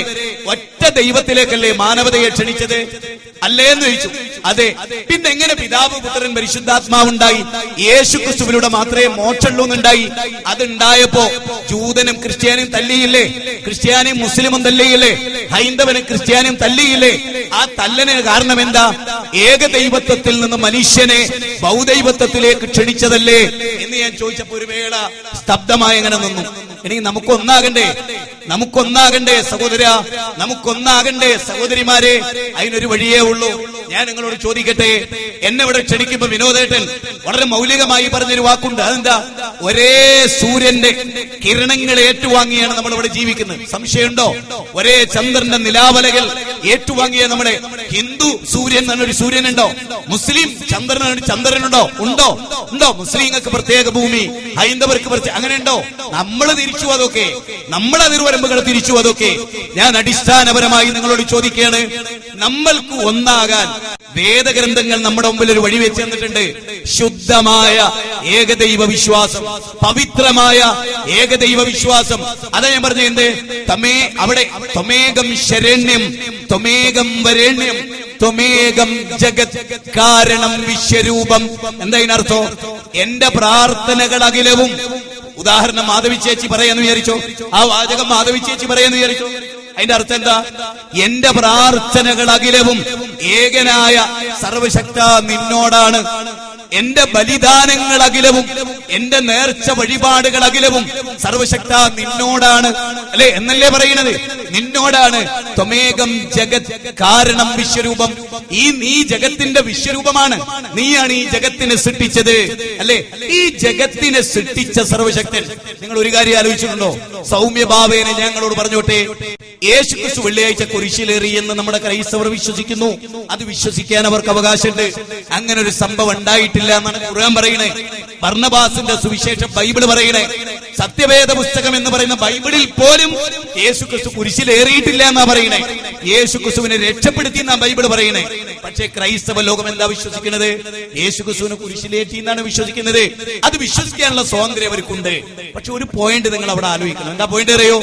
ഒറ്റ ദൈവത്തിലേക്കല്ലേ മാനവതയെ ക്ഷണിച്ചത്? അല്ലേ എന്ന് ചോദിച്ചു. അതെ പിന്നെ എങ്ങനെ പിതാവ് പുത്രൻ പരിശുദ്ധാത്മാവുണ്ടായി? യേശു ക്രിസ്തുവിലൂടെ മാത്രമേ മോക്ഷമുള്ളൂ എന്നുണ്ടായി അതുണ്ടായപ്പോ ജൂതനും ക്രിസ്ത്യാനും തല്ലിയില്ലേ? ക്രിസ്ത്യാനിയും മുസ്ലിമും തല്ലിയില്ലേ? ഹൈന്ദവനും ക്രിസ്ത്യാനിയും തല്ലിയില്ലേ? ആ തല്ലന് കാരണം എന്താ? ഏകദൈവത്വത്തിൽ നിന്ന് മനുഷ്യനെ ബൗദൈവത്വത്തിലേക്ക് ക്ഷണിച്ചതല്ലേ? എന്ന് ഞാൻ ചോദിച്ചപ്പോ ഒരു വേള സ്തബ്ധമായി അങ്ങനെ നിന്നു. ഇനി നമുക്കൊന്നാകണ്ടേ നമുക്കൊന്നാകണ്ടേ സഹോദര നമുക്കൊന്നാകണ്ടേ സഹോദരിമാരെ അതിനൊരു വഴിയേ ഉള്ളൂ. ഞാൻ നിങ്ങളോട് ചോദിക്കട്ടെ എന്നെ ഇവിടെ ക്ഷണിക്കുമ്പോ വിനോദേട്ടൻ വളരെ മൗലികമായി പറഞ്ഞൊരു വാക്കുണ്ട്. അതെന്താ? ഒരേ സൂര്യന്റെ കിരണങ്ങൾ ഏറ്റുവാങ്ങിയാണ് നമ്മൾ ഇവിടെ ജീവിക്കുന്നത്. സംശയമുണ്ടോ? ഒരേ ചന്ദ്രന്റെ നിലാവലകൾ ഏറ്റുവാങ്ങിയ നമ്മുടെ ഹിന്ദു സൂര്യൻ എന്നൊരു സൂര്യനുണ്ടോ? മുസ്ലിം ചന്ദ്രൻ ചന്ദ്രനുണ്ടോ? ഉണ്ടോ? ഉണ്ടോ? മുസ്ലിങ്ങൾക്ക് പ്രത്യേക ഭൂമി ഹൈന്ദവർക്ക് പ്രത്യേക അങ്ങനെ ഉണ്ടോ? നമ്മൾ തിരിച്ചു അതൊക്കെ. നമ്മൾ അതിർവരമ്പുകൾ തിരിച്ചു അതൊക്കെ. ഞാൻ അടിസ്ഥാനപരമായി നിങ്ങളോട് ചോദിക്കുകയാണ്. നമ്മൾക്ക് ഒന്നാകാൻ വേദഗ്രന്ഥങ്ങൾ നമ്മുടെ മുമ്പിൽ ഒരു വഴി വെച്ച് തന്നിട്ടുണ്ട്. ശുദ്ധമായ ഏകദൈവ വിശ്വാസം പവിത്രമായ ഏകദൈവ വിശ്വാസം. അതാ ഞാൻ പറഞ്ഞ എന്ത്? തമേ അവിടെ ത്വമേകം ശരണ്യം ത്വമേകം വരേണ്യം. ത്വമേകം ജഗത് കാരണം വിശ്വരൂപം. എന്തതിനർത്ഥം എന്റെ പ്രാർത്ഥനകൾ അഖിലവും. ഉദാഹരണം മാധവി ചേച്ചി പറയാന്ന് വിചാരിച്ചോ? ആ വാചകം മാധവി ചേച്ചി പറയാന്ന് വിചാരിച്ചോ? അതിന്റെ അർത്ഥം എന്താ? എന്റെ പ്രാർത്ഥനകൾ അഖിലവും. ഏകനായ സർവശക്ത നിന്നോടാണ്. എന്റെ ബലിദാനങ്ങൾ അഖിലവും. എന്റെ നേർച്ച വഴിപാടുകൾ അഖിലവും സർവശക്ത നിന്നോടാണ്. അല്ലെ? എന്നല്ലേ പറയുന്നത് നിന്നോടാണ്. ത്വമേകം ജഗത് കാരണം വിശ്വരൂപം. ഈ നീ ജഗത്തിന്റെ വിശ്വരൂപമാണ്. നീയാണ് ഈ ജഗത്തിനെ സൃഷ്ടിച്ചത്. അല്ലെ? ഈ ജഗത്തിനെ സൃഷ്ടിച്ച സർവശക്തൻ. നിങ്ങൾ ഒരു കാര്യം ആലോചിച്ചിട്ടുണ്ടോ? സൗമ്യഭാവേനെ ഞങ്ങളോട് പറഞ്ഞോട്ടെ യേശു ക്രിസ്തു വെള്ളിയാഴ്ച കുരിശിലേറി എന്ന് നമ്മുടെ ക്രൈസ്തവർ വിശ്വസിക്കുന്നു. അത് വിശ്വസിക്കാൻ അവർക്ക് അവകാശമുണ്ട്. അങ്ങനെ ഒരു സംഭവം ഉണ്ടായിട്ടില്ല എന്നാണ് ഖുർആൻ പറയണേ ഭർണബാസിന്റെ സുവിശേഷം ബൈബിൾ പറയണേ. സത്യവേദ പുസ്തകം എന്ന് പറയുന്ന ബൈബിളിൽ പോലും യേശു ക്രിസ്തു കുരിശിലേറിയിട്ടില്ല എന്നാ പറയണേ. യേശു ക്രിസ്തുവിനെ രക്ഷപ്പെടുത്തി എന്നാ ബൈബിൾ പറയണേ. പക്ഷേ ക്രൈസ്തവ ലോകം എന്താ വിശ്വസിക്കുന്നത്? യേശു ക്രിസ്തുവിനെ കുരിശിലേറ്റി എന്നാണ് വിശ്വസിക്കുന്നത്. അത് വിശ്വസിക്കാനുള്ള സ്വാതന്ത്ര്യം അവർക്കുണ്ട്. പക്ഷെ ഒരു പോയിന്റ് നിങ്ങൾ അവിടെ ആലോചിക്കണം. എന്താ പോയിന്റ് അറിയോ?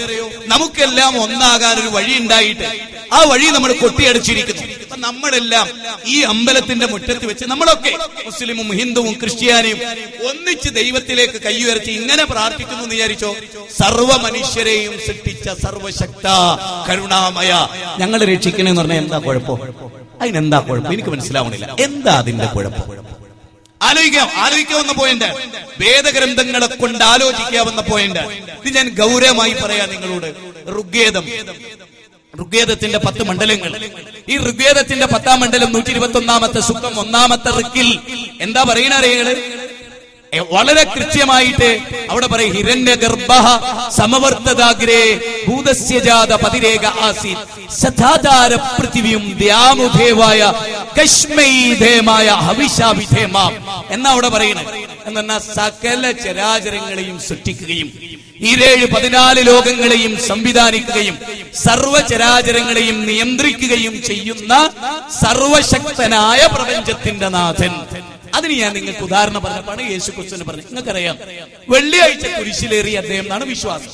നമുക്കെല്ലാം ഒന്നാകാൻ ഒരു വഴി ഉണ്ടായിട്ട് ആ വഴി നമ്മൾ കൊട്ടിയടച്ചിരിക്കുന്നു. നമ്മളെല്ലാം ഈ അമ്പലത്തിന്റെ മുറ്റത്ത് വെച്ച് നമ്മളൊക്കെ മുസ്ലിമും ഹിന്ദുവും ക്രിസ്ത്യാനിയും ഒന്നിച്ച് ദൈവത്തിലേക്ക് കൈയുയർത്തി ഇങ്ങനെ പ്രാർത്ഥിക്കുന്നു എന്ന് വിചാരിച്ചോ? സർവ മനുഷ്യരെയും സൃഷ്ടിച്ച സർവശക്ത കരുണാമയ. ഞങ്ങൾ രക്ഷിക്കണെന്ന് പറഞ്ഞാൽ എന്താ കുഴപ്പം? അതിനെന്താ കുഴപ്പം? എനിക്ക് മനസ്സിലാവണില്ല. എന്താ അതിന്റെ കുഴപ്പം? ആലോചിക്കാം. ആലോചിക്കാവുന്ന പോയിന്റ് വേദഗ്രന്ഥങ്ങളെ കൊണ്ട് ആലോചിക്കാവുന്ന പോയിന്റ് ഇത് ഞാൻ ഗൗരവമായി പറയാം നിങ്ങളോട്. ഋഗ്വേദം. ഋഗ്വേദത്തിന്റെ പത്ത് മണ്ഡലങ്ങൾ. ഈ ഋഗ്വേദത്തിന്റെ പത്താം മണ്ഡലം നൂറ്റി ഇരുപത്തി ഒന്നാമത്തെ സുഖം ഒന്നാമത്തെ ഋക്കിൽ എന്താ പറയണ വളരെ കൃത്യമായിട്ട് അവിടെ പറയും ഹിരണ്യ ഗർഭ സമവർത്തതാഗ്രേ ഭൂതസ്യജാത പതിരേക ആസീത്. സദാചാര പൃഥിവിയും ദ്യാമുധേവായ കശ്മൈധേമായ ഹവിഷാവിധേമാം. എന്നാ അവിടെ പറയുന്നത് എന്നാ സകല ചരാചരങ്ങളെയും സൃഷ്ടിക്കുകയും ഈരേഴ് പതിനാല് ലോകങ്ങളെയും സംവിധാനിക്കുകയും സർവചരാചരങ്ങളെയും നിയന്ത്രിക്കുകയും ചെയ്യുന്ന സർവശക്തനായ പ്രപഞ്ചത്തിന്റെ നാഥൻ. അതിന് ഞാൻ നിങ്ങൾക്ക് ഉദാഹരണം പറഞ്ഞപ്പോഴാണ് യേശു ക്രിസ്തുവിന് പറഞ്ഞത് നിങ്ങൾക്കറിയാം വെള്ളിയാഴ്ച കുരിശിലേറി അദ്ദേഹം എന്നാണ് വിശ്വാസം.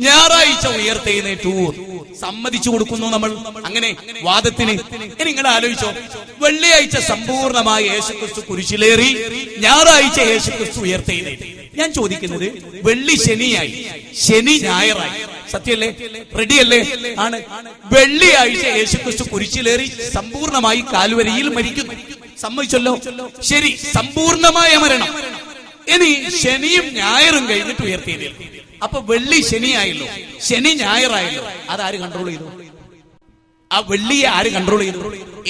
ഞായറാഴ്ച ഉയർത്തെഴുന്നേറ്റു. സമ്മതിച്ചു കൊടുക്കുന്നു നമ്മൾ. അങ്ങനെ വാദത്തിന്. ഇനി നിങ്ങൾ ആലോചിച്ചോ. വെള്ളിയാഴ്ച സമ്പൂർണമായി യേശുക്രിസ്തു കുരിശിലേറി ഞായറാഴ്ച യേശുക്രിസ്തു ഉയർത്തെഴുന്നേറ്റ്. ഞാൻ ചോദിക്കുന്നത് വെള്ളി ശനിയായി ശനി ഞായറായി. സത്യല്ലേ റെഡിയല്ലേ? ആണ്. വെള്ളിയാഴ്ച യേശുക്രിസ്തു കുരിശിലേറി സമ്പൂർണമായി കാൽവരിയിൽ മരിക്കുന്നു. സമ്മതിച്ചല്ലോ? ശരി സമ്പൂർണമായ മരണം. ഇനി ശനിയും ഞായറും കഴിഞ്ഞിട്ട് ഉയർത്തിയതേൽക്കും അപ്പൊ വെള്ളി ശനിയായല്ലോ. ശനി ഞായറായല്ലോ. അതാര് കൺട്രോൾ ചെയ്തു? ആ വെള്ളിയെ ആര് കൺട്രോൾ ചെയ്തു?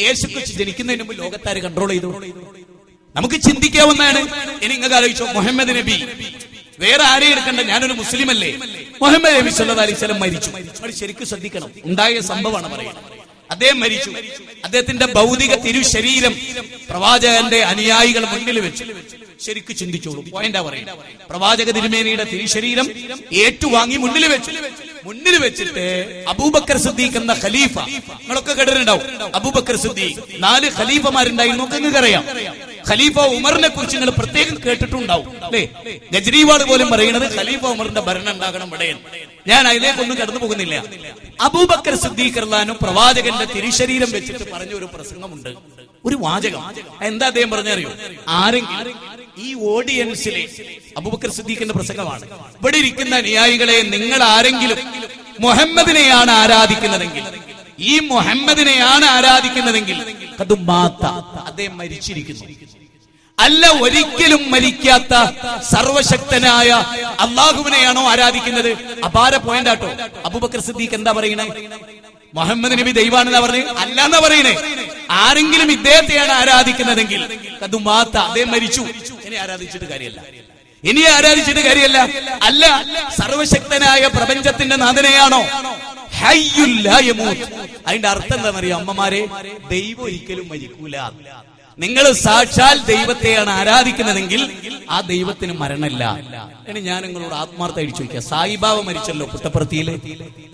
യേശു ക്രിസ്തു ജനിക്കുന്നതിന് മുമ്പ് ലോകത്താര് കൺട്രോൾ ചെയ്തു? നമുക്ക് ചിന്തിക്കാവുന്നതാണ്. ഇനി നിങ്ങൾക്ക് ആലോചിച്ചോ മുഹമ്മദ് നബി. വേറെ ആരെയും എടുക്കണ്ട ഞാനൊരു മുസ്ലിം അല്ലേ മുഹമ്മദ് നബി സ്വല്ലല്ലാഹി അലൈഹി വസല്ലം മരിച്ചു. ശരിക്കും ശ്രദ്ധിക്കണം. ഉണ്ടായ സംഭവമാണ് പറയുന്നത്. അദ്ദേഹം മരിച്ചു. അദ്ദേഹത്തിന്റെ ഭൗതിക തിരുശരീരം പ്രവാചകന്റെ അനുയായികൾ മുന്നിൽ വെച്ചു. ശരിക്ക് ചിന്തിച്ചോളൂ. പോയിന്റാ പറയുന്നത്. പ്രവാചക തിരുമേനിയുടെ തിരുശരീരം ഏറ്റുവാങ്ങി മുന്നിൽ വെച്ചു. മുന്നിൽ വെച്ചിട്ട് അബൂബക്കർ സിദ്ദീഖ് എന്ന ഖലീഫ. നിങ്ങളൊക്കെ കേട്ടിട്ടുണ്ടാവും. അബൂബക്കർ സിദ്ദീഖ്. നാല് ഖലീഫമാരുണ്ടായിരുന്നു നിങ്ങൾക്ക് അറിയാം ഖലീഫ ഉമറിനെ കുറിച്ച് നിങ്ങൾ പ്രത്യേകം കേട്ടിട്ടുണ്ടാവും അല്ലേ? ഗജ്രീവാൾ പോലും പറയുന്നത് ഖലീഫ ഉമറിന്റെ ഭരണം ഉണ്ടാകണം ഇവിടെ ഞാൻ അതിലേക്കൊന്നും കടന്നു പോകുന്നില്ല. അബൂബക്കർ സിദ്ദീഖ് അള്ളഹാനും പ്രവാചകന്റെ തിരിശരീരം വെച്ചിട്ട് പറഞ്ഞ ഒരു പ്രസംഗമുണ്ട്. ഒരു വാചകം. എന്താ അദ്ദേഹം പറഞ്ഞറിയോ? ആരെങ്കിലും ഈ ഓഡിയൻസിലെ അബൂബക്കർ സിദ്ദീഖിന്റെ പ്രസംഗമാണ്. ഇവിടെ ഇരിക്കുന്ന അനുയായികളെ നിങ്ങൾ ആരെങ്കിലും മുഹമ്മദിനെയാണ് ആരാധിക്കുന്നതെങ്കിൽ ഈ മുഹമ്മദിനെയാണ് ആരാധിക്കുന്നതെങ്കിൽ? അത് അദ്ദേഹം മരിച്ചിരിക്കുന്നു. അല്ല ഒരിക്കലും മരിക്കാത്ത സർവശക്തനായ അള്ളാഹുവിനെയാണോ ആരാധിക്കുന്നത്? അപാര പോയിന്റ് ആട്ടോ. അബൂബക്കർ സിദ്ദീഖ് എന്താ പറയണേ? മുഹമ്മദ് നബി ദൈവാണെന്നാ പറഞ്ഞ്? അല്ല എന്നാ പറയണേ. ആരെങ്കിലും ഇദ്ദേഹത്തെയാണ് ആരാധിക്കുന്നതെങ്കിൽ അത് മാത്ത. അദ്ദേഹം മരിച്ചു. ഇനി ആരാധിച്ചിട്ട് കാര്യമല്ല. ഇനി ആരാധിച്ചിട്ട് കാര്യമല്ല. അല്ല സർവശക്തനായ പ്രപഞ്ചത്തിന്റെ നാഥനെയാണോ. അതിന്റെ അർത്ഥം എന്താണെന്നറിയോ അമ്മമാരെ? ദൈവം ഒരിക്കലും മരിക്കൂല. നിങ്ങൾ സാക്ഷാൽ ദൈവത്തെയാണ് ആരാധിക്കുന്നതെങ്കിൽ ആ ദൈവത്തിന് മരണമില്ല. ഇനി ഞാൻ നിങ്ങളോട് ആത്മാർത്ഥമായിട്ട് ചോദിക്കാം. സായിബാബ മരിച്ചല്ലോ പുട്ടപ്പുറത്തിയിൽ?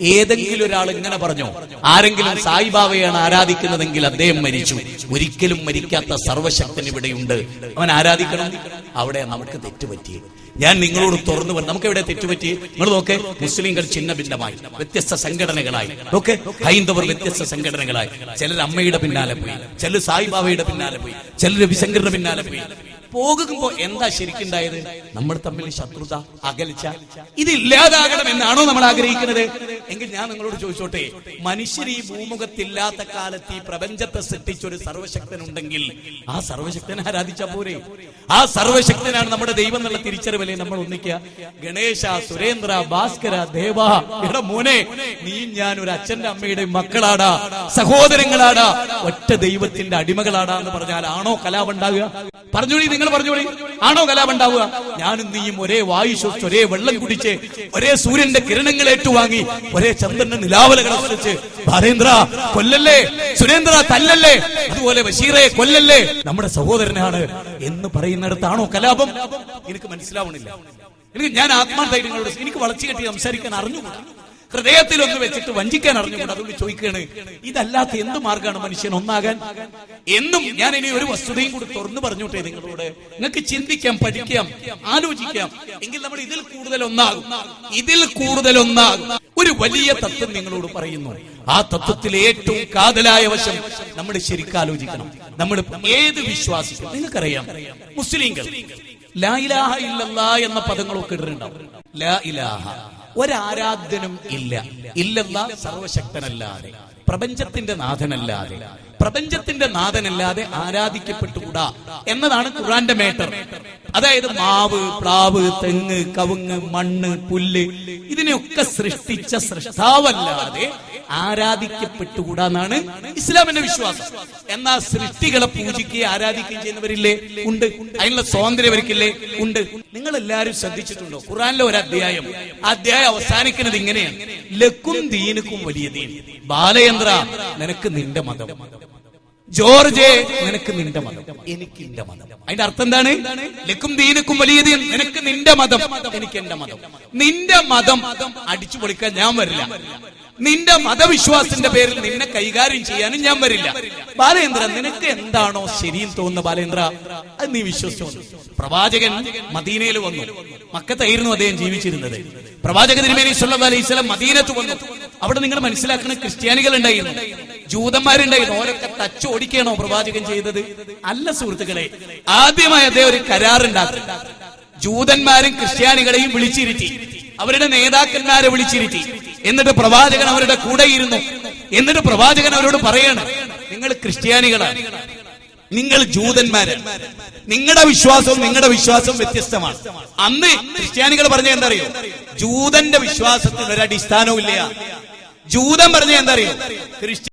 ഏതെങ്കിലും ഒരാൾ ഇങ്ങനെ പറഞ്ഞോ ആരെങ്കിലും സായിബാബയാണ് ആരാധിക്കുന്നതെങ്കിൽ അദ്ദേഹം മരിച്ചു. ഒരിക്കലും മരിക്കാത്ത സർവശക്തൻ ഇവിടെയുണ്ട്. അവൻ ആരാധിക്കണം? അവിടെ നമുക്ക് തെറ്റുപറ്റിയത്. ഞാൻ നിങ്ങളോട് തുറന്നു പറഞ്ഞു. നമുക്ക് എവിടെ തെറ്റുപറ്റി? നിങ്ങൾ നോക്കെ മുസ്ലിംകൾ ചിന്ന ഭിന്നമായി വ്യത്യസ്ത സംഘടനകളായി. ഓക്കെ ഹൈന്ദവർ വ്യത്യസ്ത സംഘടനകളായി. ചിലർ അമ്മയുടെ പിന്നാലെ പോയി ചിലർ സായിബാബയുടെ പിന്നാലെ പോയി ചിലർ രവിശങ്കറിന്റെ പിന്നാലെ പോയി. പോകുമ്പോ എന്താ ശരിക്കുണ്ടായത്? നമ്മൾ തമ്മിൽ ശത്രുത അകലിച്ച ഇത് ഇല്ലാതാകണം എന്നാണോ നമ്മൾ ആഗ്രഹിക്കുന്നത്? എങ്കിൽ ഞാൻ നിങ്ങളോട് ചോദിച്ചോട്ടെ മനുഷ്യർ ഈ ഭൂമുഖത്തില്ലാത്ത കാലത്ത് ഈ പ്രപഞ്ചത്തെ സൃഷ്ടിച്ചൊരു സർവശക്തൻ ഉണ്ടെങ്കിൽ ആ സർവശക്തനെ ആരാധിച്ചാ പോരെ? ആ സർവശക്തനാണ് നമ്മുടെ ദൈവം എന്നുള്ള തിരിച്ചറിവല്ലേ നമ്മൾ ഒന്നിക്കുക? ഗണേശ സുരേന്ദ്ര ഭാസ്കര ദേവ. എടാ മോനെ നീ ഞാൻ ഒരു അച്ഛന്റെ അമ്മയുടെ മക്കളാടാ സഹോദരങ്ങളാടാ ഒറ്റ ദൈവത്തിന്റെ അടിമകളാടാ എന്ന് പറഞ്ഞാൽ ആണോ കലാപുണ്ടാകുക പറഞ്ഞോളി നിങ്ങൾ പറഞ്ഞോളി ആണോ കലാപുണ്ടാവുക ഞാനും നീയും ഒരേ വായു ശ്വസിച്ച് ഒരേ വെള്ളം കുടിച്ച് ഒരേ സൂര്യന്റെ കിരണങ്ങൾ ഏറ്റുവാങ്ങി ഒരേ ചന്ദ്രന്റെ നിലാവലകൾ ആസ്വദിച്ച് ഭാരേന്ദ്ര കൊല്ലല്ലേ? സുരേന്ദ്ര തല്ലല്ലേ? അതുപോലെ ബഷീറെ കൊല്ലല്ലേ? നമ്മുടെ സഹോദരനാണ് എന്ന് പറയുന്നിടത്താണോ കലാപം? എനിക്ക് മനസ്സിലാവണില്ല. എനിക്ക് ഞാൻ നിങ്ങളോട് എനിക്ക് വളച്ചു കെട്ടി സംസാരിക്കാൻ അറിഞ്ഞുകൂടാ. ഹൃദയത്തിൽ ഒന്ന് വെച്ചിട്ട് വഞ്ചിക്കാൻ അറിഞ്ഞുകൊണ്ട് അതുകൊണ്ട് ചോദിക്കുകയാണ് ഇതല്ലാത്ത എന്ത് മാർഗമാണ് മനുഷ്യൻ ഒന്നാകാൻ? എന്നും ഞാൻ ഇനി ഒരു വസ്തുതയും കൂടി തുറന്നു പറഞ്ഞോട്ടെ നിങ്ങളോട്. നിങ്ങൾക്ക് ചിന്തിക്കാം പഠിക്കാം ആലോചിക്കാം. എങ്കിൽ നമ്മൾ ഇതിൽ കൂടുതൽ ഒന്നാകും. ഇതിൽ കൂടുതൽ ഒന്നാകും. ഒരു വലിയ തത്വം നിങ്ങളോട് പറയുന്നു. ആ തത്വത്തിൽ ഏറ്റവും കാതലായ വശം നമ്മൾ ശരിക്കും ആലോചിക്കണം. നമ്മൾ ഏത് വിശ്വാസിക്കും നിങ്ങൾക്കറിയാം. മുസ്ലിംകൾ ലാ ഇലാഹ ഇല്ലല്ലാ എന്ന പദങ്ങളൊക്കെ ഇടുന്നുണ്ടാവും ലാ ഇലാഹ. ഒരാരാധ്യനും ഇല്ല. ഇല്ലല്ല സർവശക്തനല്ലാതെ. പ്രപഞ്ചത്തിന്റെ നാഥനല്ലാതെ. പ്രപഞ്ചത്തിന്റെ നാഥനല്ലാതെ ആരാധിക്കപ്പെട്ടുകൂടാ എന്നതാണ് ഖുറാന്റെ മേട്ടർ. അതായത് മാവ് പ്ലാവ് തെങ്ങ് കവുങ്ങ് മണ്ണ് പുല്ല് ഇതിനെയൊക്കെ സൃഷ്ടിച്ച സൃഷ്ടാവല്ലാതെ ആരാധിക്കപ്പെട്ടുകൂടാ എന്നാണ് ഇസ്ലാമിന്റെ വിശ്വാസം. എന്നാ സൃഷ്ടികളെ പൂജിക്കുകയും ആരാധിക്കുകയും ചെയ്യുന്നവരില്ലേ? ഉണ്ട്. അതിനുള്ള സ്വാതന്ത്ര്യം അവർക്കില്ലേ ഉണ്ട്. നിങ്ങൾ എല്ലാരും ശ്രദ്ധിച്ചിട്ടുണ്ടോ? ഖുറാനിലെ ഒരു അധ്യായം. അധ്യായം അവസാനിക്കുന്നത് ഇങ്ങനെയാണ്. ലക്കും ദീനുക്കും വലിയ ദീൻ. ബാലയന്ത്ര നിനക്ക് നിന്റെ മതം. ജോർജ് നിനക്ക് നിന്റെ മതം. എനിക്ക് എന്റെ മതം. അതിന്റെ അർത്ഥം എന്താണ്? ലക്കും ദീനക്കും വലിയ ദീൻ നിനക്ക് നിന്റെ മതം. എനിക്ക് എന്റെ മതം. നിന്റെ മതം അടിച്ചു പൊളിക്കാൻ ഞാൻ വരില്ല. നിന്റെ മതവിശ്വാസത്തിന്റെ പേരിൽ നിന്നെ കൈകാര്യം ചെയ്യാനും ഞാൻ വരില്ല. ബാലേന്ദ്ര നിനക്ക് എന്താണോ ശരിയിൽ തോന്നുന്ന ബാലേന്ദ്ര? അത് നീ വിശ്വസിച്ചു പ്രവാചകൻ മദീനയിൽ വന്നു. മക്കത്തായിരുന്നു അദ്ദേഹം ജീവിച്ചിരുന്നത്. പ്രവാചകൻ തിരുമേനി അലൈഹി വസല്ലം മദീനത്ത് വന്നു. അവിടെ നിങ്ങൾ മനസ്സിലാക്കുന്ന ക്രിസ്ത്യാനികൾ ഉണ്ടായിരുന്നു. ജൂതന്മാരുണ്ടായിരുന്നു. ഓരൊക്കെ തച്ചോടിക്കണോ പ്രവാചകൻ ചെയ്തത്? അല്ല സുഹൃത്തുക്കളെ. ആദ്യമായി അദ്ദേഹം ഒരു കരാറുണ്ടാക്കി. ജൂതന്മാരും ക്രിസ്ത്യാനികളെയും വിളിച്ചിരുത്തി. അവരുടെ നേതാക്കന്മാരെ വിളിച്ചിരുത്തി. എന്നിട്ട് പ്രവാചകൻ അവരുടെ കൂടെ ഇരുന്നു. എന്നിട്ട് പ്രവാചകൻ അവരോട് പറയാണ് നിങ്ങൾ ക്രിസ്ത്യാനികളാണ്. നിങ്ങൾ ജൂതന്മാര്. നിങ്ങളുടെ വിശ്വാസവും നിങ്ങളുടെ വിശ്വാസവും വ്യത്യസ്തമാണ്. അന്ന് ക്രിസ്ത്യാനികൾ പറഞ്ഞ എന്താ അറിയോ ജൂതന്റെ വിശ്വാസത്തിന് ഒരു അടിസ്ഥാനവും ഇല്ല. ജൂതൻ പറഞ്ഞ എന്താ അറിയോ ക്രിസ്ത്യ